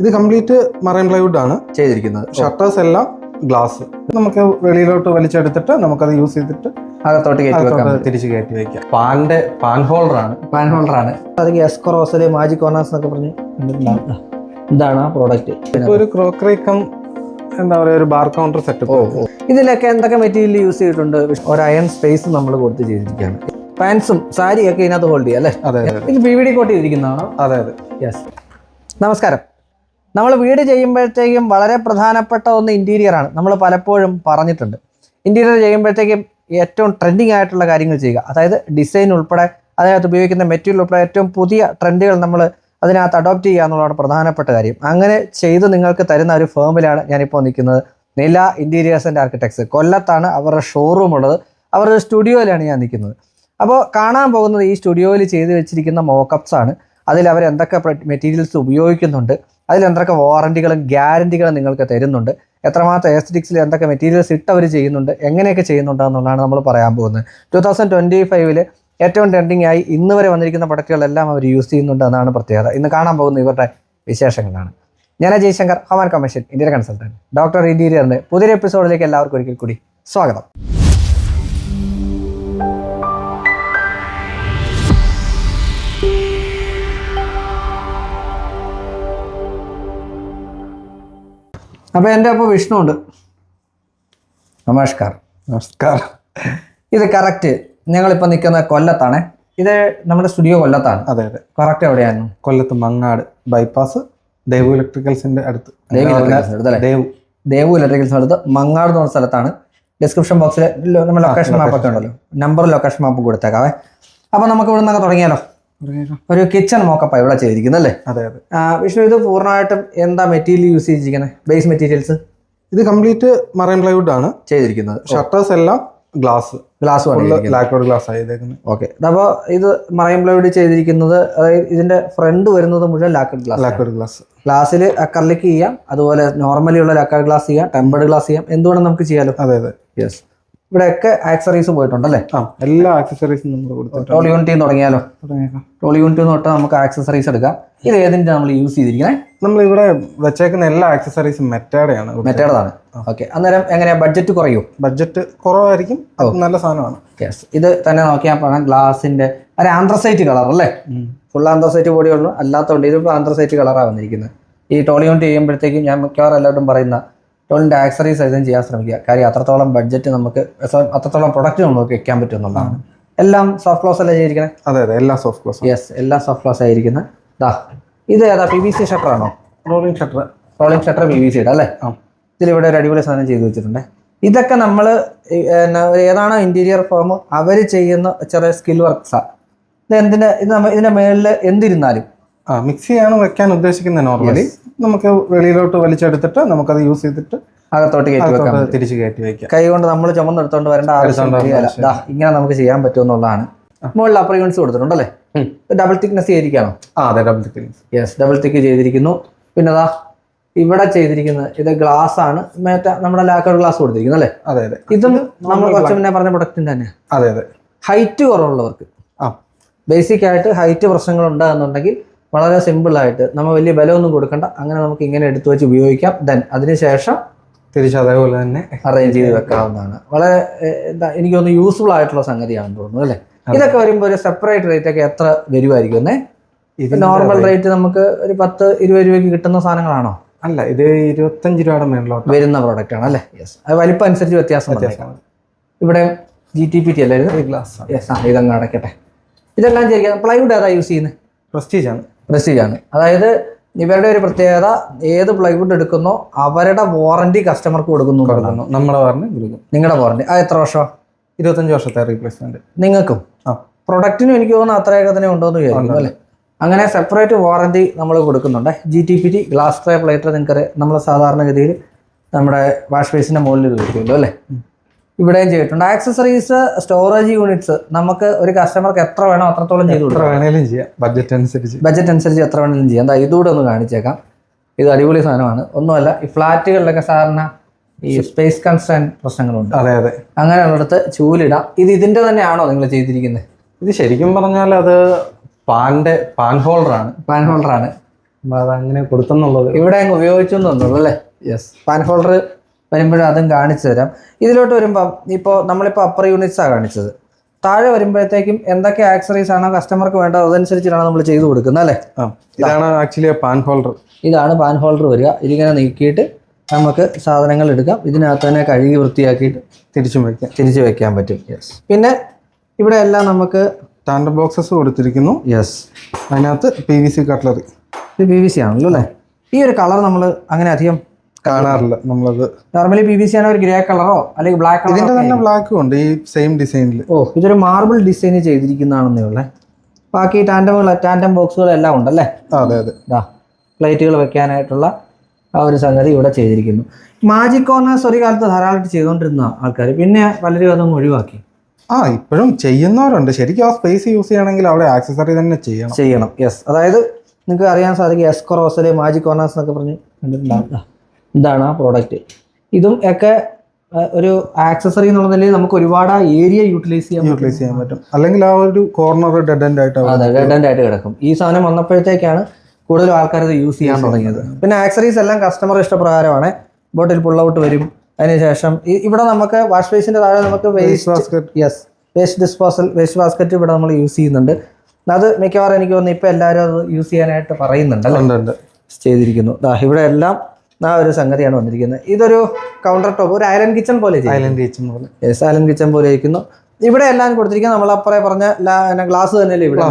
ഇത് complete marine plywood ആണ് ചെയ്തിരിക്കുന്നത്. ഷട്ടേഴ്സ് എല്ലാം ഗ്ലാസ്. നമുക്ക് വെളിയിലോട്ട് വലിച്ചെടുത്തിട്ട് നമുക്കത് യൂസ് ചെയ്തിട്ട് അകത്തോട്ട് കയറ്റി വെക്കാം. തിരിച്ച് കയറ്റി വെക്കാം. പാന്റെ പാൻ ഹോൾഡർ ആണ് പാൻ ഹോൾഡർ ആണ് അത് എസ്കോറോസിൽ മാജിക് കോർണേഴ്സ് എന്നൊക്കെ പറഞ്ഞ്. ഇതാണ് ആ പ്രോഡക്റ്റ്. ഇപ്പൊ ഒരു ക്രോക്കറി കം എന്താ പറയുക ഒരു ബാർ കൗണ്ടർ സെറ്റപ്പ് ഇതിലൊക്കെ എന്തൊക്കെ മെറ്റീരിയൽ യൂസ് ചെയ്തിട്ടുണ്ട്? ഒരു അയൺ സ്പേസ് നമ്മൾ കൊടുത്ത് ചെയ്തിരിക്കുകയാണ്. പാൻസും സാരിയൊക്കെ ഇതിനകത്ത് ഹോൾഡ് ചെയ്യാം അല്ലേ? ഇത് പി വി ഡി കോട്ട് ചെയ്തിരിക്കുന്നതാണോ അതെ അതെ. യെസ് നമസ്കാരം. നമ്മൾ വീട് ചെയ്യുമ്പോഴത്തേക്കും വളരെ പ്രധാനപ്പെട്ട ഒന്ന് ഇന്റീരിയർ ആണ്. നമ്മൾ പലപ്പോഴും പറഞ്ഞിട്ടുണ്ട്. ഇന്റീരിയർ ചെയ്യുമ്പോഴത്തേക്കും ഏറ്റവും ട്രെൻഡിങ് ആയിട്ടുള്ള കാര്യങ്ങൾ ചെയ്യുക. അതായത് ഡിസൈൻ ഉൾപ്പെടെ അതിനകത്ത് ഉപയോഗിക്കുന്ന മെറ്റീരിയൽ ഉൾപ്പെടെ ഏറ്റവും പുതിയ ട്രെൻഡുകൾ നമ്മൾ അതിനകത്ത് അഡോപ്റ്റ് ചെയ്യുക എന്നുള്ളതാണ് പ്രധാനപ്പെട്ട കാര്യം. അങ്ങനെ ചെയ്ത് നിങ്ങൾക്ക് തരുന്ന ഒരു ഫേമിലാണ് ഞാനിപ്പോൾ നിൽക്കുന്നത്. നില ഇന്റീരിയേഴ്സ് ആൻഡ് ആർക്കിടെക്ട്സ് കൊല്ലത്താണ് അവരുടെ ഷോറൂം ഉള്ളത്. അവരുടെ സ്റ്റുഡിയോയിലാണ് ഞാൻ നിൽക്കുന്നത്. അപ്പോൾ കാണാൻ പോകുന്നത് ഈ സ്റ്റുഡിയോയിൽ ചെയ്ത് വെച്ചിരിക്കുന്ന മോക്കപ്സ് ആണ്. അതിൽ അവർ എന്തൊക്കെ മെറ്റീരിയൽസ് ഉപയോഗിക്കുന്നുണ്ട് അതിൽ എന്തൊക്കെ വാറണ്ടികളും ഗ്യാരണ്ടികളും നിങ്ങൾക്ക് തരുന്നുണ്ട് എത്രമാത്രം എസ്റ്റിക്സിൽ എന്തൊക്കെ മെറ്റീരിയൽസ് ഇട്ട് അവർ ചെയ്യുന്നുണ്ട് എങ്ങനെയൊക്കെ ചെയ്യുന്നുണ്ട് എന്നുള്ളതാണ് നമ്മൾ പറയാൻ പോകുന്നത്. ടു തൗസൻഡ് ട്വന്റി ഫൈവിൽ ഏറ്റവും ട്രെൻഡിങ് ആയി ഇന്ന് വരെ വന്നിരിക്കുന്ന പ്രൊഡക്റ്റുകളെല്ലാം അവർ യൂസ് ചെയ്യുന്നുണ്ട് എന്നാണ് പ്രത്യേകത. ഇന്ന് കാണാൻ പോകുന്ന ഇവരുടെ വിശേഷങ്ങളാണ്. ഞാൻ ജയശങ്കർ ഹോമൻ കമ്മീഷൻ ഇന്ത്യൻ കൺസൾട്ടന്റ് ഡോക്ടർ ഇന്റീരിയറിന്റെ പുതിയൊരു എപ്പിസോഡിലേക്ക് എല്ലാവർക്കും ഒരിക്കൽ കൂടി സ്വാഗതം. അപ്പോൾ എന്റെ അപ്പോൾ വിഷ്ണു ഉണ്ട് നമസ്കാരം. നമസ്കാരം. ഇത് കറക്റ്റ് ഞങ്ങളിപ്പോൾ നിൽക്കുന്ന കൊല്ലത്താണ്. ഇത് നമ്മുടെ സ്റ്റുഡിയോ കൊല്ലത്താണ്. അതെ അതെ. കറക്റ്റ് എവിടെയാണ്? കൊല്ലത്ത് മങ്ങാട് ബൈപ്പാസ് ദേവു ഇലക്ട്രിക്കൽസിന്റെ അടുത്ത്. ദേവു അടുത്ത് അല്ലേ? ദേവു. ദേവു ഇലക്ട്രിക്കൽസ് അടുത്ത് മങ്ങാട് എന്ന് പറഞ്ഞ സ്ഥലത്താണ്. ഡിസ്ക്രിപ്ഷൻ ബോക്സിൽ നമ്മുടെ ലൊക്കേഷൻ മാപ്പ് ഒക്കെ ഉണ്ടല്ലോ. നമ്പർ ലൊക്കേഷൻ മാപ്പ് കൊടുത്തേക്കാവേ. അപ്പോൾ നമുക്ക് ഇവിടെ നിന്നൊക്കെ തുടങ്ങിയാലോ? ഒരു കിച്ചൺ മോക്കപ്പ് ഇവിടെ ചെയ്തിരിക്കുന്നത് അല്ലേ? അതെ അതെ. വിഷ്ണു ഇത് പൂർണമായിട്ടും എന്താ മെറ്റീരിയൽ യൂസ് ചെയ്തിരിക്കുന്നത് ബേസ് മെറ്റീരിയൽസ് ഇത് കംപ്ലീറ്റ് മറൈൻ പ്ലൈവുഡ് ആണ്. ചെയ്തിരിക്കുന്നത്. ഷട്ടേഴ്സ് എല്ലാം glass glass full lacquered glass ആയതേക്കുന്നത് okay അപ്പോൾ ഇത് മറൈൻ പ്ലൈവുഡ് ചെയ്തിരിക്കുന്നത് അതായത് ഇതിന്റെ ഫ്രണ്ട് വരുന്നത് മുഴുവൻ ലാക്കഡ് ഗ്ലാസ് ലാക്വേർഡ് ഗ്ലാസ് ഗ്ലാസ്സിൽ അക്കർലിക്ക് ചെയ്യാം. അതുപോലെ നോർമലി ഉള്ള ലാക്കഡ് ഗ്ലാസ് ചെയ്യാം ടെമ്പേർഡ് ഗ്ലാസ് ചെയ്യാം. എന്തുവേണം നമുക്ക് ചെയ്യാലോ? അതെ അതെ. യെസ് ഇവിടെയൊക്കെ ആക്സറീസ് പോയിട്ടുണ്ട് അല്ലേ എല്ലാ ആക്സസറീസും നമ്മൾ കൊടുത്തിട്ടുണ്ട്. ടോൾ യൂണിറ്റിൽ നിന്ന് തുടങ്ങിയാലോ? തുടങ്ങിയേക്കാം. ടോൾ യൂണിറ്റിൽ നിന്ന് തൊട്ട് നമുക്ക് ആക്സസറീസ് എടുക്കാം. ഇത് ഏതിന്റെ നമ്മൾ യൂസ് ചെയ്തിരിക്കുന്നത് നമ്മൾ ഇവിടെ വെച്ചേക്കുന്ന എല്ലാ ആക്സസറീസും മെറ്റാഡയാണ് മെറ്റേഡാണ്. ഓക്കെ അന്നേരം എങ്ങനെയാ? ബഡ്ജറ്റ് കുറയൂ? ബഡ്ജറ്റ് കുറവായിരിക്കും. നല്ല സാധനമാണ്. യെസ് ഇത് തന്നെ നോക്കിയാൽ പറയാം ഗ്ലാസിന്റെ ഒരു ആന്ത്രസൈറ്റ് കളർ അല്ലേ? ഫുൾ ആന്ത്രസൈറ്റ് ബോഡിയുള്ളൂ അല്ലാത്തതുകൊണ്ട് ഇതിപ്പോൾ ആന്ത്രസൈറ്റ് കളറാണ് വന്നിരിക്കുന്നത്. ഈ ടോളി യൂണിറ്റ് ചെയ്യുമ്പോഴത്തേക്കും ഞാൻ മിക്കവാറും എല്ലാവരും പറയുന്ന ടോളിന്റെ ആക്സറീസ് ഇതും ചെയ്യാൻ ശ്രമിക്കുക. കാര്യം അത്രത്തോളം ബഡ്ജറ്റ് നമുക്ക് അത്രത്തോളം പ്രൊഡക്റ്റ് നമുക്ക് വെക്കാൻ പറ്റുമെന്നുള്ളതാണ്. എല്ലാം സോഫ്റ്റ് ക്ലോസ് അല്ലേ ചെയ്തിരിക്കുന്നത് അതെ അതെ എല്ലാ സോഫ്റ്റ് ക്ലോസ് യെസ് എല്ലാം സോഫ്റ്റ് ക്ലോസ് ആയിരിക്കുന്നത് ദാ ഇത് ഏതാ പി വി സി ഷട്ടർ ആണോ? Rolling shutter rolling shutter P V സിയുടെ അല്ലേ? ആ. ഇതിലിവിടെ ഒരു അടിപൊളി സാധനം ചെയ്തു വെച്ചിട്ടുണ്ട്. ഇതൊക്കെ നമ്മൾ ഏതാണോ ഇന്റീരിയർ ഫോം അവർ ചെയ്യുന്ന ചെറിയ സ്കിൽ വർക്ക്സാണ് ഇത് എന്തിന്റെ ഇത് നമ്മൾ ഇതിന്റെ മേളിൽ എന്തിരുന്നാലും ആ മിക്സിയാണ് വെക്കാൻ ഉദ്ദേശിക്കുന്നത് നോർമലി നമുക്ക് വെളിയിലോട്ട് വലിച്ചെടുത്തിട്ട് നമുക്കത് യൂസ് ചെയ്തിട്ട് അകത്തോട്ട് കയറ്റി വെക്കാം തിരിച്ച് കയറ്റി വെക്കാം. കൈ കൊണ്ട് നമ്മൾ ചുമന്നെടുത്തോണ്ട് വരേണ്ട ആവശ്യം ഇങ്ങനെ നമുക്ക് ചെയ്യാൻ പറ്റുമെന്നുള്ളതാണ് മുകളിൽ അപ്പർ യൂണിറ്റ്സ് കൊടുത്തിട്ടുണ്ടല്ലേ? ഉം. ഡബിൾ തിക്നെസ് ചെയ്തിരിക്കുകയാണോ? ആ അതെ double thickness yes double thick ചെയ്തിരിക്കുന്നു. പിന്നെ അതാ ഇവിടെ ചെയ്തിരിക്കുന്നത് ഇത് ഗ്ലാസ് ആണ്. മറ്റേ നമ്മുടെ ലാക്കർ ഗ്ലാസ് കൊടുത്തിരിക്കുന്നത് അല്ലേ? അതെ അതെ. ഇതും നമ്മൾ കുറച്ച് മുന്നേ പറഞ്ഞ പ്രൊഡക്റ്റിന്റെ തന്നെ അതെ അതെ. ഹൈറ്റ് കുറവുള്ളവർക്ക്. ആ. ബേസിക് ആയിട്ട് ഹൈറ്റ് പ്രശ്നങ്ങൾ ഉണ്ടാകുന്നുണ്ടെങ്കിൽ വളരെ സിമ്പിൾ ആയിട്ട് നമ്മൾ വലിയ ബലമൊന്നും കൊടുക്കണ്ട. അങ്ങനെ നമുക്ക് ഇങ്ങനെ എടുത്തു വെച്ച് ഉപയോഗിക്കാം. ദെൻ അതിനുശേഷം തിരിച്ച് അതേപോലെ തന്നെ അറേഞ്ച് ചെയ്ത് വെക്കാവുന്നതാണ്. വളരെ എന്താ എനിക്ക് തോന്നുന്നു യൂസ്ഫുൾ ആയിട്ടുള്ള സംഗതിയാണെന്ന് തോന്നുന്നു അല്ലേ? ഇതൊക്കെ വരുമ്പോൾ ഒരു സെപ്പറേറ്റ് റേറ്റ് ഒക്കെ എത്ര വരുമായിരിക്കും എന്നേ ഇത് നോർമൽ റേറ്റ് നമുക്ക് ഒരു പത്ത് ഇരുപത് രൂപയ്ക്ക് കിട്ടുന്ന സാധനങ്ങളാണോ? അല്ല ഇത് ഇരുപത്തഞ്ച് രൂപയുടെ മേളിലോട്ട് വരുന്ന പ്രോഡക്റ്റ് ആണ് അല്ലേ? യെസ് അത് വലിപ്പം അനുസരിച്ച് വ്യത്യാസം. ഇവിടെ ജി ടി പി ടി അല്ലായിരുന്നു ഗ്ലാസ് യെസ് ആ ഇതങ്ങ് അടയ്ക്കട്ടെ. ഇതെല്ലാം ചെയ്യാം. പ്ലൈവുഡ് ഏതാ യൂസ് ചെയ്യുന്നത് പ്രസ്റ്റീജ് ആണ്. പ്രസ്റ്റീജ് ആണ് അതായത് ഇവരുടെ ഒരു പ്രത്യേകത ഏത് പ്ലൈവുഡ് എടുക്കുന്നോ അവരുടെ വാറണ്ടി കസ്റ്റമർക്ക് കൊടുക്കുന്നു നമ്മുടെ വാറന്റി പറഞ്ഞ് കൊടുക്കും നിങ്ങളുടെ വാറണ്ടി ആ എത്ര വർഷം? ഇരുപത്തഞ്ച് വർഷത്തെ റീപ്ലേസ്മെന്റ് നിങ്ങൾക്കും? ആ. പ്രൊഡക്റ്റിനും എനിക്ക് തോന്നുന്നു അത്രയൊക്കെ തന്നെ ഉണ്ടോ എന്ന് വിചാരിക്കുന്നു അല്ലേ? അങ്ങനെ സെപ്പറേറ്റ് വാറണ്ടി നമ്മൾ കൊടുക്കുന്നുണ്ട്. G T P T glass tray platter നിങ്ങൾക്ക് നമ്മൾ സാധാരണഗതിയിൽ നമ്മുടെ വാഷ് ബേസിന്റെ മുകളിൽ ഇത് വെക്കുമല്ലോ അല്ലേ? ഇവിടെയും ചെയ്തിട്ടുണ്ട്. ആക്സസറീസ് സ്റ്റോറേജ് യൂണിറ്റ്സ് നമുക്ക് ഒരു കസ്റ്റമർക്ക് എത്ര വേണോ അത്രത്തോളം ചെയ്തു എത്ര വേണേലും ചെയ്യാം. ബഡ്ജറ്റ് അനുസരിച്ച്. ബഡ്ജറ്റ് അനുസരിച്ച് എത്ര വേണമെങ്കിലും ചെയ്യാം. എന്താ ഇതുകൂടെ ഒന്ന് കാണിച്ചേക്കാം. ഇത് അടിപൊളി സാധനമാണ്. ഒന്നുമല്ല ഈ ഫ്ലാറ്റുകളിലൊക്കെ സാധാരണ ഈ സ്പേസ് കൺസേൺ പ്രശ്നങ്ങളുണ്ട്. അതെ അതെ. അങ്ങനെയുള്ളിടത്ത് ചൂലിടാം. ഇത് ഇതിന്റെ തന്നെയാണോ നിങ്ങൾ ചെയ്തിരിക്കുന്നത്? ഇത് ശരിക്കും പറഞ്ഞാൽ അത് പാന്റെ പാൻ ഹോൾഡർ ആണ് പാൻ ഹോൾഡർ ആണ് അത് അങ്ങനെ കൊടുത്തെന്നുള്ളത്. ഇവിടെ അങ്ങ് ഉപയോഗിച്ചു അല്ലേ? യെസ് പാൻ ഹോൾഡർ വരുമ്പോഴും അതും കാണിച്ചു തരാം. ഇതിലോട്ട് വരുമ്പോൾ ഇപ്പോൾ നമ്മളിപ്പോൾ അപ്പർ യൂണിറ്റ്സാണ് കാണിച്ചത്. താഴെ വരുമ്പോഴത്തേക്കും എന്തൊക്കെ ആക്സറീസ് ആണോ കസ്റ്റമർക്ക് വേണ്ടത് അതനുസരിച്ചിട്ടാണ് നമ്മൾ ചെയ്തു കൊടുക്കുന്നത് അല്ലേ? ഇതാണ് ആക്ച്വലി പാൻ ഹോൾഡർ ഇതാണ് പാൻ ഹോൾഡർ വരിക. ഇതിങ്ങനെ നീക്കിയിട്ട് നമുക്ക് സാധനങ്ങൾ എടുക്കാം. ഇതിനകത്ത് തന്നെ കഴുകി വൃത്തിയാക്കിയിട്ട് തിരിച്ചു വയ്ക്കാം തിരിച്ചു വയ്ക്കാൻ പറ്റും. യെസ് പിന്നെ ഇവിടെ എല്ലാം നമുക്ക് ടാൻഡർ ബോക്സസ് കൊടുത്തിരിക്കുന്നു. യെസ് അതിനകത്ത് പി വി സി കട്ട്ലറി ഇത് പി വി സി ആണല്ലോ അല്ലേ? ഈ ഒരു കളർ നമ്മൾ അങ്ങനെ അധികം കാണാറില്ല നമ്മളത്. നോർമലി പി വി സി ആണ് ഒരു ഗ്രേ കളറോ അല്ലെങ്കിൽ ബ്ലാക്ക് ഇതിന്റെ കളറോ തന്നെ ബ്ലാക്കും ഉണ്ട് ഈ സെയിം ഡിസൈനിൽ ഓ ഇതൊരു മാർബിൾ ഡിസൈൻ ചെയ്തിരിക്കുന്നതാണെന്നേ ഉള്ളേ. ബാക്കി ടാൻഡമുകൾ ടാൻഡം ബോക്സുകൾ ബോക്സുകളെല്ലാം ഉണ്ടല്ലേ? അതെ അതെ. പ്ലേറ്റുകൾ വെക്കാനായിട്ടുള്ള ആ ഒരു സംഗതി ഇവിടെ ചെയ്തിരിക്കുന്നു. മാജിക് കോർണേഴ്സ് ഒരു കാലത്ത് ധാരാളമായിട്ട് ചെയ്തുകൊണ്ടിരുന്ന ആൾക്കാർ പിന്നെ പലരും അതൊന്നും ഒഴിവാക്കി. ആ ഇപ്പോഴും ചെയ്യുന്നവരുണ്ട്. ശരിക്കും ആ സ്പേസ് യൂസ് ചെയ്യണമെങ്കിൽ അവിടെ ആക്സസറി തന്നെ ചെയ്യണം. ചെയ്യണം യെസ് അതായത് നിങ്ങൾക്ക് അറിയാൻ സാധിക്കും എസ്കോറോസിൽ മാജിക് കോർണേഴ്സ് എന്നൊക്കെ പറഞ്ഞ് കണ്ടിട്ടുണ്ടാവും. ദാ, ഇതാണ് ആ പ്രോഡക്റ്റ് ഇതും ഒക്കെ ഒരു ആക്സസറി എന്നുള്ള നിലയിൽ നമുക്ക് ഒരുപാട് ആ ഏരിയ യൂട്ടിലൈസ് ചെയ്യാൻ പറ്റും. യൂട്ടിലൈസ് ചെയ്യാൻ പറ്റും. അല്ലെങ്കിൽ ആ ഒരു കോർണർ ഡെഡ് എൻഡ് ആയിട്ട് അതെ ഡെഡ് ആയിട്ട് കിടക്കും. ഈ സാധനം വന്നപ്പോഴത്തേക്കാണ് കൂടുതൽ ആൾക്കാർ ഇത് യൂസ് ചെയ്യാൻ തുടങ്ങിയത്. പിന്നെ ആക്സറീസ് എല്ലാം കസ്റ്റമർ ഇഷ്ടപ്രകാരമാണ്. ബോട്ടിൽ പുൾ ഔട്ട് വരും. അതിനുശേഷം ഇവിടെ നമുക്ക് വാഷ് ബേസിന്റെ താഴെ നമുക്ക് waste basket yes waste disposal waste basket ഇവിടെ നമ്മൾ യൂസ് ചെയ്യുന്നുണ്ട്. അത് മിക്കവാറും എനിക്ക് തോന്നുന്നു ഇപ്പം എല്ലാവരും അത് യൂസ് ചെയ്യാനായിട്ട് പറയുന്നുണ്ട് ചെയ്തിരിക്കുന്നു. ഇവിടെ എല്ലാം ആ ഒരു സംഗതിയാണ് വന്നിരിക്കുന്നത്. ഇതൊരു കൗണ്ടർ ടോപ്പ് ഒരു ഐലൻഡ് കിച്ചൺ പോലെ അയലൻഡ് ഐലൻഡ് കിച്ചൺ പോലെ. യെസ് ഐലൻഡ് കിച്ചൺ പോലെ ഇരിക്കുന്നു. ഇവിടെ എല്ലാം കൊടുത്തിരിക്കുന്നത് നമ്മൾ അപ്പറേ പറഞ്ഞ ഗ്ലാസ് തന്നെയല്ലേ ഇവിടെ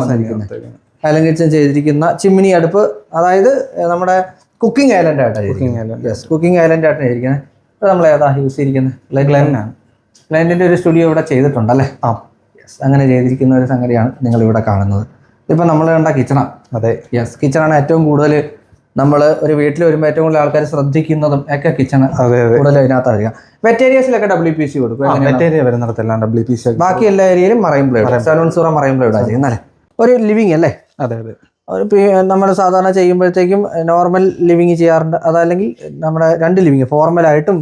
ഐലൻഡ് കിച്ചൺ ചെയ്തിരിക്കുന്ന ചിമ്മിനി അടുപ്പ് അതായത് നമ്മുടെ കുക്കിംഗ് ഐലൻഡ് ആയിട്ടാണ് ഐലൻഡ് യെസ് കുക്കിംഗ് ഐലൻഡ് ആയിട്ടാണ് ഇരിക്കുന്നത്. നമ്മൾ ഏതാ യൂസ് ചെയ്തിരിക്കുന്നത്? ഗ്ലെന്നാണ് ഗ്ലൈന്റിന്റെ ഒരു സ്റ്റുഡിയോ ഇവിടെ ചെയ്തിട്ടുണ്ട് അല്ലേ ആ. യെസ് അങ്ങനെ ചെയ്തിരിക്കുന്ന ഒരു സംഗതിയാണ് നിങ്ങൾ ഇവിടെ കാണുന്നത്. ഇപ്പം നമ്മൾ കണ്ട കിച്ചണ അതെ. യെസ് കിച്ചണാണ് ഏറ്റവും കൂടുതൽ നമ്മൾ ഒരു വീട്ടിൽ വരുമ്പോൾ ഏറ്റവും കൂടുതൽ ആൾക്കാർ ശ്രദ്ധിക്കുന്നതും ഒക്കെ കിച്ചൺ കൂടുതൽ അതിനകത്ത് വരിക വെറ്റേരിയസിലൊക്കെ ഡബ്ല്യു പി സി കൊടുക്കും വരുന്നിടത്തെല്ലാം ഡബ്ല്യു പി സി ബാക്കി എല്ലാ ഏരിയയിലും മറൈൻ പ്ലേഡ് സെവൻ സൂറ മറൈൻ ബ്ലേഡാണ് ചെയ്യുന്നത് അല്ലേ? ഒരു ലിവിങ് അല്ലേ? അതെ അതെ. ഒരു നമ്മൾ സാധാരണ ചെയ്യുമ്പോഴത്തേക്കും നോർമൽ ലിവിങ് ചെയ്യാറുണ്ട് അതല്ലെങ്കിൽ നമ്മുടെ രണ്ട് ലിവിങ് ഫോർമലായിട്ടും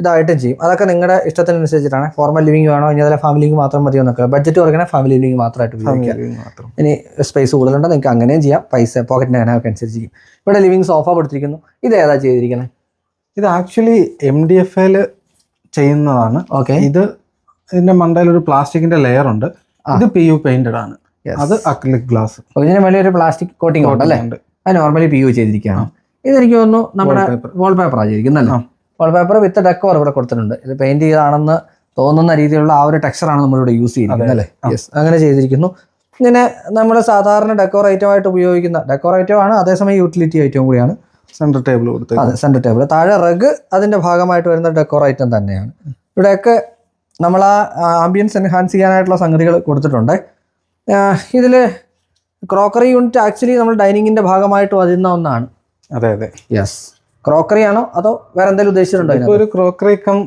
ഇതായിട്ടും ചെയ്യും. അതൊക്കെ നിങ്ങളുടെ ഇഷ്ടത്തിനനുസരിച്ചിട്ടാണ്. ഫോർമൽ ലിവിംഗ് വേണോ ഇനി അതിലെ ഫാമിലി ലിവിങ് മാത്രം മതിയോ എന്നൊക്കെ. ബഡ്ജറ്റ് കുറയ്ക്കണേ ഫാമിലി ലിവിംഗ് മാത്രമായിട്ട് ഉപയോഗിക്കാം മാത്രം. ഇനി സ്പേസ് കൂടുതലുണ്ട് നിങ്ങൾക്ക് അങ്ങനെയും ചെയ്യാം. പൈസ പോക്കറ്റിന്റെ അങ്ങനെയൊക്കെ അനുസരിച്ചിരിക്കും ഇവിടെ ലിവിംഗ് സോഫ കൊടുത്തിരിക്കുന്നു. ഇത് ഏതാ ചെയ്തിരിക്കുന്നത് ഇത് ആക്ച്വലി എം ഡി എഫ് എൽ ചെയ്യുന്നതാണ്. ഓക്കെ ഇത് ഇതിന്റെ മണ്ടയിൽ ഒരു പ്ലാസ്റ്റിക്കിന്റെ ലെയർ ഉണ്ട്. ഇത് പി യു പെയിന്റഡ് ആണ്. അത് അക്ലിക് ഗ്ലാസ് ഇതിന് മേലെ ഒരു പ്ലാസ്റ്റിക് കോട്ടിംഗ് ഉണ്ട്. അല്ലേ അത് നോർമലി പി യു ചെയ്തിരിക്കുകയാണ്. ഇതെനിക്ക് തോന്നുന്നു നമ്മുടെ വാൾപേപ്പർ വാൾ പേപ്പറാണ് ചെയ്തിരിക്കുന്നത് ആ. വാൾ പേപ്പർ വിത്ത് ഡെക്കോർ ഇവിടെ കൊടുത്തിട്ടുണ്ട്. ഇത് പെയിന്റ് ചെയ്താണെന്ന് തോന്നുന്ന രീതിയിലുള്ള ആ ഒരു ടെക്സ്ചറാണ് നമ്മളിവിടെ യൂസ് ചെയ്യുന്നത് അല്ലേ? യെസ് അങ്ങനെ ചെയ്തിരിക്കുന്നു. ഇങ്ങനെ നമ്മൾ സാധാരണ ഡെക്കോർ ഐറ്റം ആയിട്ട് ഉപയോഗിക്കുന്ന ഡെക്കോർ ഐറ്റം ആണ് അതേസമയം യൂട്ടിലിറ്റി ഐറ്റവും കൂടിയാണ്. സെന്റർ ടേബിൾ കൊടുത്തത് അതെ സെന്റർ ടേബിൾ താഴെ റഗ് അതിന്റെ ഭാഗമായിട്ട് വരുന്ന ഡെക്കോർ ഐറ്റം തന്നെയാണ്. ഇവിടെയൊക്കെ നമ്മൾ ആ ആംബിയൻസ് എൻഹാൻസ് ചെയ്യാനായിട്ടുള്ള സംഗതികൾ കൊടുത്തിട്ടുണ്ട്. ഇതിൽ ക്രോക്കറി യൂണിറ്റ് ആക്ച്വലി നമ്മൾ ഡൈനിങ്ങിന്റെ ഭാഗമായിട്ട് വരുന്ന ഒന്നാണ്. അതെ അതെ. യെസ് ക്രോക്കറി ആണോ അതോ വേറെ എന്തെങ്കിലും ഉദ്ദേശിച്ചിട്ടുണ്ടോ ഒരു ക്രോക്കറി കം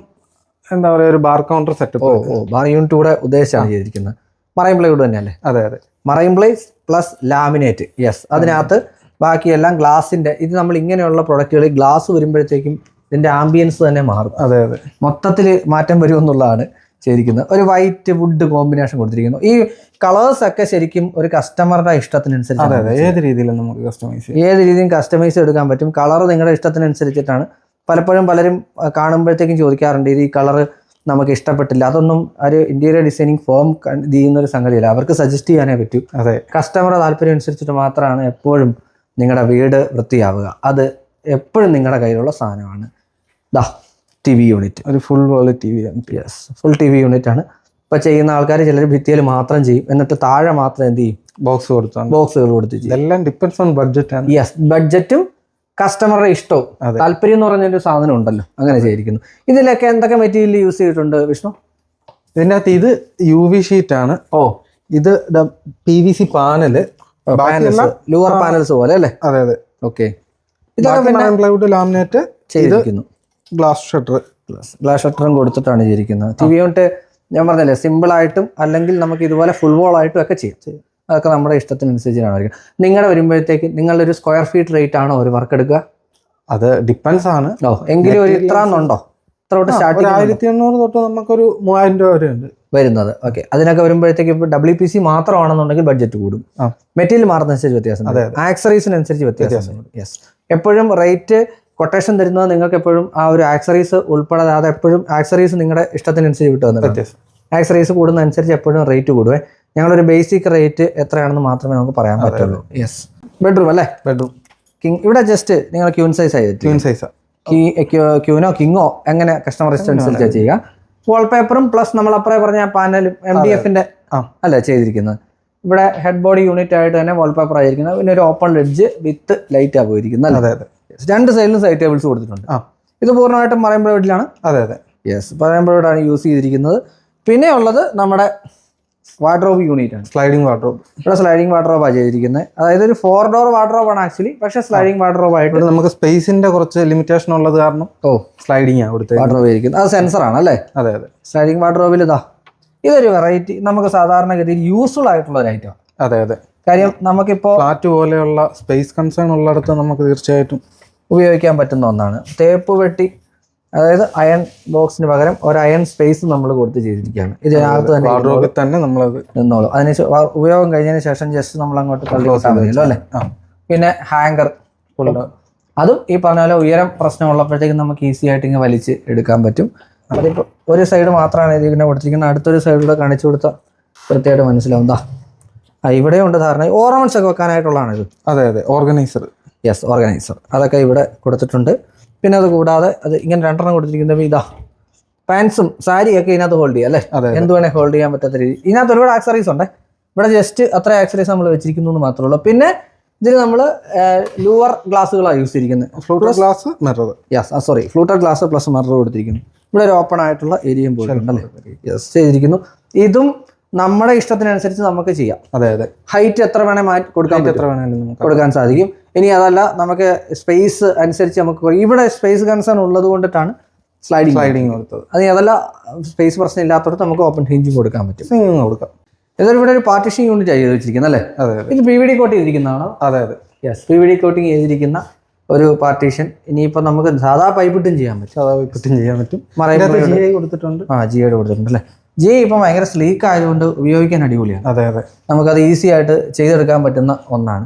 എന്താ പറയുക ഒരു ബാർ കൗണ്ടർ സെറ്റപ്പ് ഓ ഓ ബാർ യൂണിറ്റ് കൂടെ ഉദ്ദേശമാണ് ചെയ്തിരിക്കുന്നത്. മറൈൻ പ്ലൈവുഡ് തന്നെയല്ലേ? അതെ അതെ. മറൈൻ പ്ലേസ് പ്ലസ് ലാമിനേറ്റ് യെസ് അതിനകത്ത് ബാക്കിയെല്ലാം ഗ്ലാസിന്റെ ഇത് നമ്മൾ ഇങ്ങനെയുള്ള പ്രൊഡക്റ്റുകൾ ഗ്ലാസ് വരുമ്പോഴത്തേക്കും ഇതിന്റെ ആംബിയൻസ് തന്നെ മാറും. അതെ അതെ. മൊത്തത്തിൽ മാറ്റം വരുമെന്നുള്ളതാണ്. ചെയ്തിരിക്കുന്നത് ഒരു വൈറ്റ് വുഡ് കോമ്പിനേഷൻ കൊടുത്തിരിക്കുന്നു. ഈ കളേഴ്സ് ഒക്കെ ശരിക്കും ഒരു കസ്റ്റമറുടെ ഇഷ്ടത്തിനനുസരിച്ച് ഏത് രീതിയിലും നമുക്ക് കസ്റ്റമൈസ് ഏത് രീതിയും കസ്റ്റമൈസ് എടുക്കാൻ പറ്റും. കളർ നിങ്ങളുടെ ഇഷ്ടത്തിനനുസരിച്ചിട്ടാണ്. പലപ്പോഴും പലരും കാണുമ്പോഴത്തേക്കും ചോദിക്കാറുണ്ട് ഇത് ഈ കളർ നമുക്ക് ഇഷ്ടപ്പെട്ടില്ല. അതൊന്നും ഒരു ഇന്റീരിയർ ഡിസൈനിങ് ഫോം ചെയ്യുന്ന ഒരു സംഗതിയല്ല. അവർക്ക് സജസ്റ്റ് ചെയ്യാനേ പറ്റൂ. അതെ. കസ്റ്റമറുടെ താല്പര്യം അനുസരിച്ചിട്ട് മാത്രമാണ് എപ്പോഴും നിങ്ങളുടെ വീട് വൃത്തിയാവുക. അത് എപ്പോഴും നിങ്ങളുടെ കയ്യിലുള്ള സാധനമാണ്. ദാ ടി വി യൂണിറ്റ്. ഒരു full world T V yes full T V unit ആണ്. ഇപ്പൊ ചെയ്യുന്ന ആൾക്കാർ ചിലർ ഭിത്തിയിൽ മാത്രം ചെയ്യും. എന്നിട്ട് താഴെ മാത്രം എന്ത് ചെയ്യും? ബോക്സ് കൊടുത്തു ബോക്സുകൾ കൊടുത്ത് ചെയ്യും. ഇതെല്ലാം ഡിപ്പെൻസ് ഓൺ ബഡ്ജറ്റ് ആണ്. യെസ് ബഡ്ജറ്റും കസ്റ്റമറുടെ ഇഷ്ടവും. താല്പര്യം എന്ന് പറഞ്ഞൊരു സാധനം ഉണ്ടല്ലോ. അങ്ങനെ ചെയ്തിരിക്കുന്നു. ഇതിലൊക്കെ എന്തൊക്കെ മെറ്റീരിയൽ യൂസ് ചെയ്തിട്ടുണ്ട് വിഷ്ണു? ഇതിനകത്ത് ഇത് യു വി ഷീറ്റ് ആണ്. ഓ. ഇത് P V C panel panels louver panels പോലെ അല്ലേ? അതെ അതെ. ഓക്കെ ഇതൊക്കെ ലാമിനേറ്റ് ചെയ്തിരിക്കുന്നു. Glass shutter. ഗ്ലാസ് ഷട്ടറും കൊടുത്തിട്ടാണ് ചെയ്തിരിക്കുന്നത് ടി വി കൊണ്ട് ഞാൻ പറഞ്ഞല്ലേ സിമ്പിൾ ആയിട്ടും അല്ലെങ്കിൽ നമുക്ക് ഇതുപോലെ ഫുൾ വോൾ ആയിട്ടും ഒക്കെ ചെയ്യാം. അതൊക്കെ നമ്മുടെ ഇഷ്ടത്തിനനുസരിച്ചാണ് വരിക നിങ്ങളുടെ വരുമ്പോഴത്തേക്ക് നിങ്ങളൊരു സ്ക്വയർ ഫീറ്റ് റേറ്റ് ആണോ ഒരു വർക്ക് എടുക്കുക? അത് ഡിപ്പെൻസ് ആണ്. ഓ എങ്കിലും ഒരു ഇത്ര എന്നുണ്ടോ ഇത്ര തൊട്ട് സ്റ്റാർട്ടിംഗ് ആയിരത്തി എണ്ണൂറ് തൊട്ട് നമുക്കൊരു മൂവായിരം രൂപ വരെ ഉണ്ട് വരുന്നത്. ഓക്കെ അതിനൊക്കെ വരുമ്പോഴത്തേക്ക് ഇപ്പോൾ ഡബ്ല്യു പി സി മാത്രമാണെന്നുണ്ടെങ്കിൽ ബഡ്ജറ്റ് കൂടും. മെറ്റീരിയൽ മാറുന്നതനുസരിച്ച് വ്യത്യാസം ആക്സറീസിനനുസരിച്ച് വ്യത്യാസം യെസ് എപ്പോഴും റേറ്റ് കൊട്ടേഷൻ തരുന്നത് നിങ്ങൾക്ക് എപ്പോഴും ആ ഒരു ആക്സറീസ് ഉൾപ്പെടാതെ എപ്പോഴും ആക്സറീസ് നിങ്ങളുടെ ഇഷ്ടത്തിനനുസരിച്ച് കിട്ടുക ആക്സറീസ് കൂടുന്നതനുസരിച്ച് എപ്പോഴും റേറ്റ് കൂടുവേ. ഞങ്ങളൊരു ബേസിക് റേറ്റ് എത്രയാണെന്ന് മാത്രമേ നമുക്ക് പറയാൻ പറ്റുള്ളൂ. യെസ് ബെഡ്റൂം അല്ലേ? ബെഡ്റൂം കിങ് ഇവിടെ ജസ്റ്റ് നിങ്ങൾ ക്യൂൻ സൈസ് ആയി ക്യൂൻ സൈസ് ക്യൂനോ കിങ്ങോ എങ്ങനെ കസ്റ്റമർ അനുസരിച്ച് ചെയ്യുക വാൾപേപ്പറും പ്ലസ് നമ്മൾ അപ്പറേ പറഞ്ഞ പാനലും എം ഡി എഫിന്റെ ആ. അല്ല ചെയ്തിരിക്കുന്നത്. ഇവിടെ ഹെഡ് ബോഡി യൂണിറ്റ് ആയിട്ട് തന്നെ വാൾപേപ്പർ ആയിരിക്കുന്നത്. പിന്നെ ഒരു ഓപ്പൺ ലെഡ്ജ് വിത്ത് ലൈറ്റ് ആ പോയിരിക്കുന്നത് അല്ലേ? രണ്ട് സൈഡിലും സൈഡ് ടേബിൾസ് കൊടുത്തിട്ടുണ്ട്. ആ. ഇത് പൂർണമായിട്ടും മറയുമ്പോൾ വീട്ടിലാണ് അതെ അതെ. യെസ് മറയുമ്പോൾ വീടാണ് യൂസ് ചെയ്തിരിക്കുന്നത്. പിന്നെ ഉള്ളത് നമ്മുടെ വാർഡ്രോബ് യൂണിറ്റ് ആണ്. സ്ലൈഡിംഗ് വാർഡ്രോബ് ഇവിടെ സ്ലൈഡിംഗ് വാർഡ്രോബാണ് ചെയ്തിരിക്കുന്നത്. അതായത് ഒരു ഫോർ ഡോർ വാർഡ്രോബ് ആണ് ആക്ച്വലി പക്ഷേ സ്ലൈഡിംഗ് വാർഡ്രോബ് ആയിട്ട് നമുക്ക് സ്പേസിന്റെ കുറച്ച് ലിമിറ്റേഷൻ ഉള്ളത് കാരണം ഓ. സ്ലൈഡിംഗ് ആണ് കൊടുത്തത്. വാർഡ്രോബ് ആയിരിക്കുന്നത് അത് സെൻസർ ആണ് അല്ലേ? അതെ അതെ. സ്ലൈഡിംഗ് വാർഡ്രോബിൽ ഇതാ. ഇതൊരു വെറൈറ്റി നമുക്ക് സാധാരണഗതിയിൽ യൂസ്ഫുൾ ആയിട്ടുള്ള ഒരു ഐറ്റം അതെ അതെ. കാര്യം നമുക്കിപ്പോൾ ഫ്ലാറ്റ് പോലെയുള്ള സ്പേസ് കൺസേൺ ഉള്ളിടത്ത് നമുക്ക് തീർച്ചയായിട്ടും ഉപയോഗിക്കാൻ പറ്റുന്ന ഒന്നാണ്. തേപ്പ് വെട്ടി അതായത് അയൺ ബോക്സിന് പകരം ഒരു അയൺ സ്പേസ് നമ്മൾ കൊടുത്ത് ചെയ്തിരിക്കുകയാണ്. ഇതിനകത്ത് തന്നെ തന്നെ നമ്മൾ നിന്നോളൂ അതിന് ഉപയോഗം കഴിഞ്ഞതിന് ശേഷം ജസ്റ്റ് നമ്മൾ അങ്ങോട്ട് കള്ളി മതിയല്ലോ അല്ലേ? പിന്നെ ഹാങ്കർ ഫുള്ള് അതും ഈ പറഞ്ഞ പോലെ ഉയരം പ്രശ്നം ഉള്ളപ്പോഴത്തേക്കും നമുക്ക് ഈസി ആയിട്ട് ഇങ്ങനെ വലിച്ച് എടുക്കാൻ പറ്റും. അതിപ്പോൾ ഒരു സൈഡ് മാത്രമാണ് ഇതിങ്ങനെ കൊടുത്തിരിക്കുന്നത്. അടുത്തൊരു സൈഡിലൂടെ കാണിച്ചു കൊടുത്താൽ കൃത്യമായിട്ട് മനസ്സിലാവും. ദാ. ആ ഇവിടെയും ഉണ്ട് ധാരണ. ഓർണമെന്റ്സ് ഒക്കെ വെക്കാനായിട്ടുള്ളതാണ് ഇത് അതെ അതെ. ഓർഗനൈസർ യെസ് ഓർഗനൈസർ അതൊക്കെ ഇവിടെ കൊടുത്തിട്ടുണ്ട്. പിന്നെ അത് കൂടാതെ അത് ഇങ്ങനെ രണ്ടെണ്ണം കൊടുത്തിരിക്കുന്നത് ഇതാ. പാൻസും സാരിയൊക്കെ ഇതിനകത്ത് ഹോൾഡ് ചെയ്യാം അല്ലേ? അതെ എന്ത് വേണേൽ ഹോൾഡ് ചെയ്യാൻ പറ്റാത്ത രീതി. ഇതിനകത്ത് ഒരുപാട് ആക്സറീസ് ഉണ്ട്. ഇവിടെ ജസ്റ്റ് അത്ര ആക്സറീസ് നമ്മൾ വെച്ചിരിക്കുന്നു എന്ന് മാത്രമേ ഉള്ളൂ. പിന്നെ ഇതിൽ നമ്മൾ ലൂവർ ഗ്ലാസ്സുകളാണ് യൂസ് ചെയ്തിരിക്കുന്നത്. ഫ്ലൂട്ടർ ഗ്ലാസ് മിറർ യെസ് ആ sorry fluted glass plus mirror കൊടുത്തിരിക്കുന്നു. ഇവിടെ ഒരു ഓപ്പൺ ആയിട്ടുള്ള ഏരിയയും പോയിട്ടുണ്ട് യെസ് ചെയ്തിരിക്കുന്നു. ഇതും നമ്മുടെ ഇഷ്ടത്തിനനുസരിച്ച് നമുക്ക് ചെയ്യാം. അതെ അതെ. ഹൈറ്റ് എത്ര വേണേൽ മാറ്റി കൊടുക്കാൻ എത്ര വേണമെങ്കിലും കൊടുക്കാൻ സാധിക്കും. ഇനി അതല്ല നമുക്ക് സ്പേസ് അനുസരിച്ച് നമുക്ക് ഇവിടെ സ്പേസ് കൺസേൺ ഉള്ളത് കൊണ്ടിട്ടാണ് സ്ലൈഡിങ് സ്ലൈഡിങ് കൊടുത്തത്. അത് അതല്ല സ്പേസ് പ്രശ്നം ഇല്ലാത്തടത്ത് നമുക്ക് ഓപ്പൺ ഹിഞ്ച് കൊടുക്കാൻ പറ്റും. സിംഗിങ് കൊടുക്കാം. ഇതൊരു ഇവിടെ ഒരു പാർട്ടിഷൻ യൂണിറ്റ് ആയി വെച്ചിരിക്കുന്നത് അല്ലേ? അതെ ഇത് പി വി ഡി കോട്ട് ചെയ്തിരിക്കുന്നതാണോ? അതെ അതെ. Yes P V D coating ചെയ്തിരിക്കുന്ന ഒരു പാർട്ടീഷൻ ഇനിയിപ്പോൾ നമുക്ക് സാധാ പൈപ്പിട്ടും ചെയ്യാൻ പറ്റും. സാധാ പൈപ്പിട്ടും ചെയ്യാൻ പറ്റും. കൊടുത്തിട്ടുണ്ട്. ആ ജിയോട് കൊടുത്തിട്ടുണ്ട് അല്ലേ? ജി ഇപ്പം ഭയങ്കര സ്ലീക്ക് ആയതുകൊണ്ട് ഉപയോഗിക്കാൻ അടിപൊളിയാണ്. അതെ അതെ. നമുക്കത് ഈസി ആയിട്ട് ചെയ്തെടുക്കാൻ പറ്റുന്ന ഒന്നാണ്.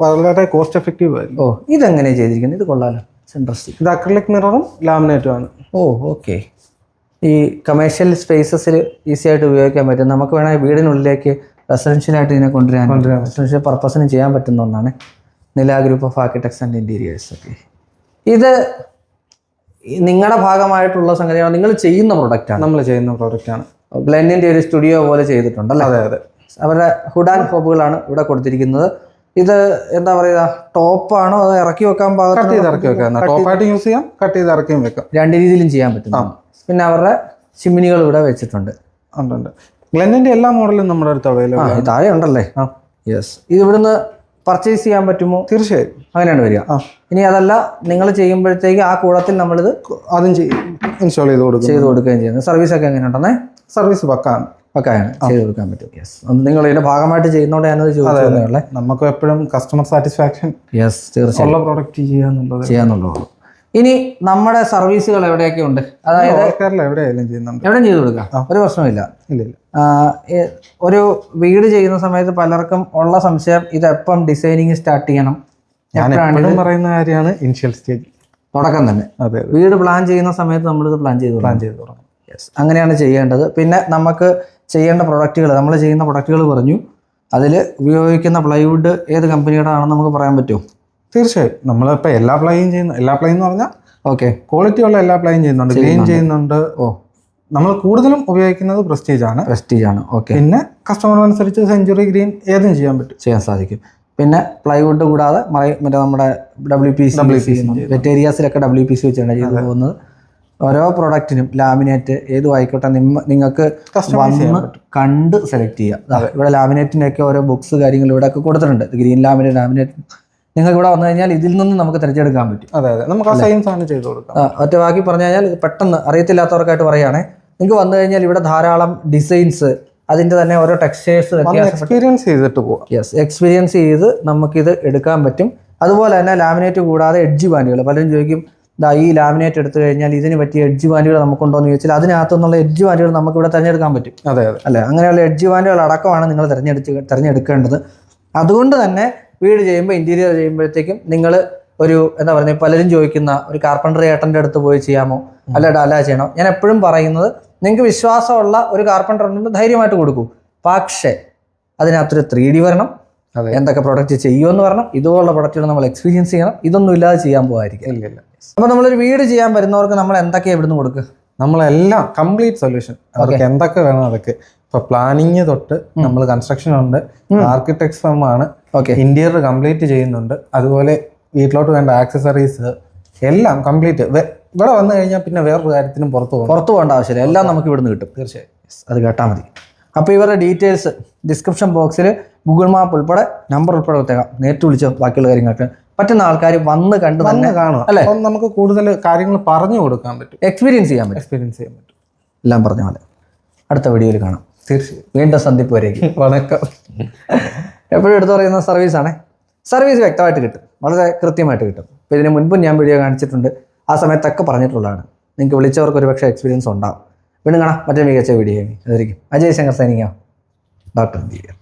വളരെ കോസ്റ്റ് എഫക്റ്റീവ് ഓ ഇതെങ്ങനെയാണ് ചെയ്തിരിക്കുന്നത്? ഇത് കൊള്ളാലോ. ഇൻട്രസ്റ്റിംഗ് ഇത് അക്രലിക് മിററും ലാമിനേറ്റും ആണ്. ഓ ഓക്കെ ഈ കമേഴ്ഷ്യൽ സ്പേസസിൽ ഈസി ആയിട്ട് ഉപയോഗിക്കാൻ പറ്റും നമുക്ക് വേണമെങ്കിൽ വീടിനുള്ളിലേക്ക് റെസിഡൻഷ്യലായിട്ട് ഇതിനെ കൊണ്ടുവരാൻ കൊണ്ടുവരാൻ റെസിഡൻഷ്യൽ പർപ്പസിന് ചെയ്യാൻ പറ്റുന്ന ഒന്നാണ്. Nila group of architects and interiors okay ഇത് നിങ്ങളുടെ ഭാഗമായിട്ടുള്ള സംഗതിയാണ് നിങ്ങൾ ചെയ്യുന്ന പ്രൊഡക്റ്റാണ് നമ്മൾ ചെയ്യുന്ന പ്രോഡക്റ്റ് ആണ്. ബ്ലെൻഡിന്റെ ഒരു സ്റ്റുഡിയോ പോലെ ചെയ്തിട്ടുണ്ട് അല്ലേ? അതെ അതെ. അവരുടെ ഹുഡ് ആൻഡ് ഹോബുകളാണ് ഇവിടെ കൊടുത്തിരിക്കുന്നത്. ഇത് എന്താ പറയുക ടോപ്പാണോ അത് ഇറക്കി വെക്കാൻ കട്ട് ചെയ്ത് ഇറക്കി വെക്കാം. ടോപ്പായിട്ട് യൂസ് ചെയ്യാം കട്ട് ചെയ്ത് ഇറക്കിയും വെക്കാം. രണ്ട് രീതിയിലും ചെയ്യാൻ പറ്റും പിന്നെ അവരുടെ ചിമ്മിനികൾ ഇവിടെ വെച്ചിട്ടുണ്ട്. ഉണ്ട് ഗ്ലെന്നിന്റെ എല്ലാ മോഡലും നമ്മുടെ അടുത്ത് അവൈലബിൾ താഴെ ഉണ്ടല്ലേ? ആ. യെസ് ഇത് ഇവിടുന്ന് പർച്ചേസ് ചെയ്യാൻ പറ്റുമോ? തീർച്ചയായും. അങ്ങനെയാണ് വരിക. ആ. ഇനി അതല്ല നിങ്ങൾ ചെയ്യുമ്പോഴത്തേക്ക് ആ കൂടത്തിൽ നമ്മളിത് അതും ഇൻസ്റ്റാൾ ചെയ്ത് കൊടുക്കും. ചെയ്ത് കൊടുക്കുകയും ചെയ്യുന്നത് സർവീസ് ഒക്കെ എങ്ങനെയുണ്ടെന്നേ സർവീസ് പക്കാണ്. പക്കായാണ്. ചെയ്ത് കൊടുക്കാൻ പറ്റും. യെസ് നിങ്ങൾ ഇതിന്റെ ഭാഗമായിട്ട് ചെയ്യുന്നതുകൊണ്ട് ഞാനത് ചോദിച്ചതേ നമുക്ക് എപ്പോഴും കസ്റ്റമർ സാറ്റിസ്ഫാക്ഷൻ യെസ് തീർച്ചയായും. പ്രോഡക്റ്റ് ചെയ്യാന്നുള്ളത് ചെയ്യാന്നുള്ളൂ ഇനി നമ്മുടെ സർവീസുകൾ എവിടെയൊക്കെ ഉണ്ട് അതായത് എവിടെയും ചെയ്ത് കൊടുക്കാം. ഒരു പ്രശ്നമില്ല ഒരു വീട് ചെയ്യുന്ന സമയത്ത് പലർക്കും ഉള്ള സംശയം ഇത് എപ്പം ഡിസൈനിങ് സ്റ്റാർട്ട് ചെയ്യണം? പറയുന്ന കാര്യമാണ് ഇനിഷ്യൽ സ്റ്റേജ്. തുടക്കം തന്നെ. വീട് പ്ലാൻ ചെയ്യുന്ന സമയത്ത് നമ്മൾ ഇത് പ്ലാൻ ചെയ്ത് പ്ലാൻ ചെയ്ത് തുടങ്ങും യെസ് അങ്ങനെയാണ് ചെയ്യേണ്ടത്. പിന്നെ നമുക്ക് ചെയ്യേണ്ട പ്രൊഡക്റ്റുകൾ നമ്മൾ ചെയ്യുന്ന പ്രൊഡക്റ്റുകൾ പറഞ്ഞു. അതിൽ ഉപയോഗിക്കുന്ന പ്ലൈവുഡ് ഏത് കമ്പനിയുടെ ആണെന്ന് നമുക്ക് പറയാൻ പറ്റുമോ? തീർച്ചയായും. നമ്മളിപ്പോൾ എല്ലാ പ്ലൈയും ചെയ്യുന്ന എല്ലാ പ്ലൈ എന്ന് പറഞ്ഞാൽ ഓക്കെ ക്വാളിറ്റി ഉള്ള എല്ലാ പ്ലൈയും ചെയ്യുന്നുണ്ട് ക്ലീൻ ചെയ്യുന്നുണ്ട്. ഓ നമ്മൾ കൂടുതലും ഉപയോഗിക്കുന്നത് പ്രസ്റ്റീജ് ആണ്. പ്രസ്റ്റീജ് ആണ് ഓക്കെ പിന്നെ കസ്റ്റമർ അനുസരിച്ച് സെഞ്ചുറി ഗ്രീൻ ഏതും ചെയ്യാൻ പറ്റും. ചെയ്യാൻ സാധിക്കും. പിന്നെ പ്ലൈവുഡ് കൂടാതെ മറ- മറ്റേ നമ്മുടെ W P C W P വെറ്റേരിയാസിലൊക്കെ W P C വെച്ചാണ് ചെയ്തു പോകുന്നത് ഓരോ പ്രൊഡക്റ്റിനും ലാമിനേറ്റ് ഏതും ആയിക്കോട്ടെ നിങ്ങൾക്ക് വന്ന് കണ്ട് സെലക്ട് ചെയ്യുക ദാ ഇവിടെ ലാമിനേറ്റിന്റെയൊക്കെ ഓരോ ബുക്സ് കാര്യങ്ങൾ ഇവിടെയൊക്കെ കൊടുത്തിട്ടുണ്ട്. ഗ്രീൻ ലാമിനേറ്റ് ലാമിനേറ്റ് നിങ്ങൾക്ക് ഇവിടെ വന്നു കഴിഞ്ഞാൽ ഇതിൽ നിന്ന് നമുക്ക് തിരഞ്ഞെടുക്കാൻ പറ്റും. അതെ അതെ. നമുക്ക് ആ സെയിം സാധനം ചെയ്തു കൊടുക്കാം. ഒറ്റ ബാക്കി പറഞ്ഞു കഴിഞ്ഞാൽ പെട്ടെന്ന് അറിയത്തില്ലാത്തവർക്കായിട്ട് പറയുകയാണെ നിങ്ങൾക്ക് വന്നു കഴിഞ്ഞാൽ ഇവിടെ ധാരാളം ഡിസൈൻസ് അതിന്റെ തന്നെ ഓരോ ടെക്സ്റ്റേഴ്സ് എക്സ്പീരിയൻസ് ചെയ്തിട്ട് പോകാം യെസ് എക്സ്പീരിയൻസ് ചെയ്ത് നമുക്കിത് എടുക്കാൻ പറ്റും. അതുപോലെ തന്നെ ലാമിനേറ്റ് കൂടാതെ എഡ്ജ് ബാൻഡുകൾ പലരും ചോദിക്കും ഇതാ ഈ ലാമിനേറ്റ് എടുത്തു കഴിഞ്ഞാൽ ഇതിന് പറ്റിയ എഡ്ജ് ബാൻഡുകൾ നമുക്കുണ്ടോ? എന്ന് ചോദിച്ചാൽ അതിനകത്തു നിന്നുള്ള എഡ്ജ് ബാൻഡുകൾ നമുക്ക് ഇവിടെ തിരഞ്ഞെടുക്കാൻ പറ്റും. അതെ അതെ. അല്ലേ? അങ്ങനെയുള്ള എഡ്ജ് ബാൻഡുകൾ അടക്കമാണ് നിങ്ങൾ തിരഞ്ഞെടുത്ത് തിരഞ്ഞെടുക്കേണ്ടത്. അതുകൊണ്ട് തന്നെ വീട് ചെയ്യുമ്പോൾ ഇന്റീരിയർ ചെയ്യുമ്പോഴത്തേക്കും നിങ്ങൾ ഒരു എന്താ പറയുക പലരും ചോദിക്കുന്ന ഒരു കാർപ്പന്റർ ഏട്ടന്റെ അടുത്ത് പോയി ചെയ്യാമോ? അല്ല ഡാല ചെയ്യണോ? ഞാൻ എപ്പോഴും പറയുന്നത് നിങ്ങൾക്ക് വിശ്വാസമുള്ള ഒരു കാർപ്പന്റർ ഉണ്ടെങ്കിൽ ധൈര്യമായിട്ട് കൊടുക്കൂ. പക്ഷേ അതിനകത്തൊരു ത്രീ ഡി വരണം. എന്തൊക്കെ പ്രൊഡക്റ്റ് ചെയ്യുമെന്ന് പറഞ്ഞു ഇതുപോലുള്ള പ്രൊഡക്റ്റുകൾ നമ്മൾ എക്സ്പീരിയൻസ് ചെയ്യണം. ഇതൊന്നും ഇല്ലാതെ ചെയ്യാൻ പോകാതിരിക്കും ഇല്ല ഇല്ല. അപ്പോൾ നമ്മളൊരു വീട് ചെയ്യാൻ വരുന്നവർക്ക് നമ്മൾ എന്തൊക്കെയാണ് ഇവിടുന്ന് കൊടുക്കുക? നമ്മളെല്ലാം കംപ്ലീറ്റ് സൊല്യൂഷൻ അവർക്ക് എന്തൊക്കെ വേണം അതൊക്കെ. ഇപ്പൊ പ്ലാനിങ് തൊട്ട് നമ്മൾ കൺസ്ട്രക്ഷൻ ഉണ്ട്. ആർക്കിടെക്ട് ഫേം ആണ്. ഓക്കെ. ഇന്റീരിയർ കംപ്ലീറ്റ് ചെയ്യുന്നുണ്ട്. അതുപോലെ വീട്ടിലോട്ട് വേണ്ട ആക്സസറീസ് എല്ലാം കംപ്ലീറ്റ് ഇവിടെ വന്നു കഴിഞ്ഞാൽ പിന്നെ വേറൊരു കാര്യത്തിനും പുറത്ത് പോകും പുറത്തു പോകേണ്ട ആവശ്യമില്ല. എല്ലാം നമുക്ക് ഇവിടുന്ന് കിട്ടും. തീർച്ചയായും. അത് കേട്ടാൽ മതി. അപ്പോൾ ഇവരുടെ ഡീറ്റെയിൽസ് ഡിസ്ക്രിപ്ഷൻ ബോക്സിൽ ഗൂഗിൾ മാപ്പ് ഉൾപ്പെടെ നമ്പർ ഉൾപ്പെടെ കൊടുത്തേക്കാം നേരിട്ട് വിളിച്ചോ ബാക്കിയുള്ള കാര്യങ്ങൾക്ക്. പറ്റുന്ന ആൾക്കാർ വന്ന് കണ്ട് തന്നെ കാണും കാണുക. അല്ലേ? അപ്പം നമുക്ക് കൂടുതൽ കാര്യങ്ങൾ പറഞ്ഞു കൊടുക്കാൻ പറ്റും. എക്സ്പീരിയൻസ് ചെയ്യാൻ പറ്റും. എക്സ്പീരിയൻസ് ചെയ്യാൻ പറ്റും. എല്ലാം പറഞ്ഞ പോലെ. അടുത്ത വീഡിയോയിൽ കാണാം. തീർച്ചയായും. വീണ്ടും സന്ധിപ്പ് വരേക്കും. വണക്കം. എപ്പോഴും എടുത്തു പറയുന്ന സർവീസാണ് സർവീസ് വ്യക്തമായിട്ട് കിട്ടും. വളരെ കൃത്യമായിട്ട് കിട്ടും. അപ്പോൾ ഇതിന് മുൻപും ഞാൻ വീഡിയോ കാണിച്ചിട്ടുണ്ട്. ആ സമയത്തൊക്കെ പറഞ്ഞിട്ടുള്ളതാണ്. നിങ്ങൾക്ക് വിളിച്ചവർക്ക് ഒരുപക്ഷെ എക്സ്പീരിയൻസ് ഉണ്ടാവും. വീണ്ടും കാണാം മറ്റേ മികച്ച വീഡിയോ അതായിരിക്കും. അജയ് ശങ്കർ സൈനിക. ഡോക്ടർ ഇന്ത്യർ